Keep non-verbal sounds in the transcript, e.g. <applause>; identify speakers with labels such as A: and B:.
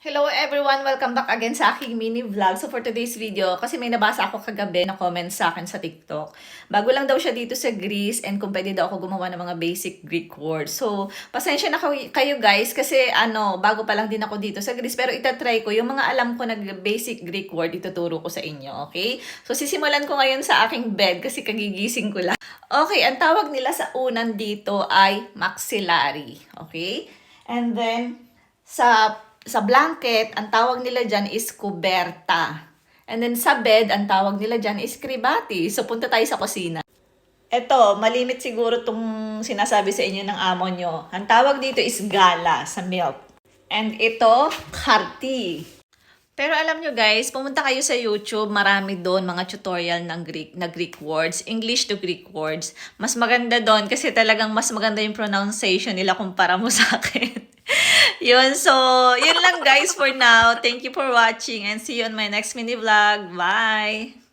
A: Hello everyone! Welcome back again sa aking mini vlog. So for today's video, kasi may nabasa ako kagabi na comment sa akin sa TikTok. Bago lang daw siya dito sa Greece and kung pwede daw ako gumawa ng mga basic Greek words. So, pasensya na kayo guys kasi ano, bago pa lang din ako dito sa Greece. Pero itatry ko yung mga alam ko na basic Greek word, ituturo ko sa inyo, okay? So sisimulan ko ngayon sa aking bed kasi kagigising ko lang. Okay, ang tawag nila sa unan dito ay maxillary, okay? And then, sa sa blanket, ang tawag nila dyan is kuberta. And then sa bed, ang tawag nila dyan is kribati. So punta tayo sa kusina. Ito, malimit siguro tong sinasabi sa inyo ng amo nyo. Ang tawag dito is gala sa milk. And ito, karti. Pero alam nyo guys, pumunta kayo sa YouTube, marami doon mga tutorial ng Greek, na Greek words, English to Greek words. Mas maganda doon kasi talagang mas maganda yung pronunciation nila kumpara mo sa akin. <laughs> yun, so, yun lang guys for now. Thank you for watching and see you on my next mini vlog. Bye!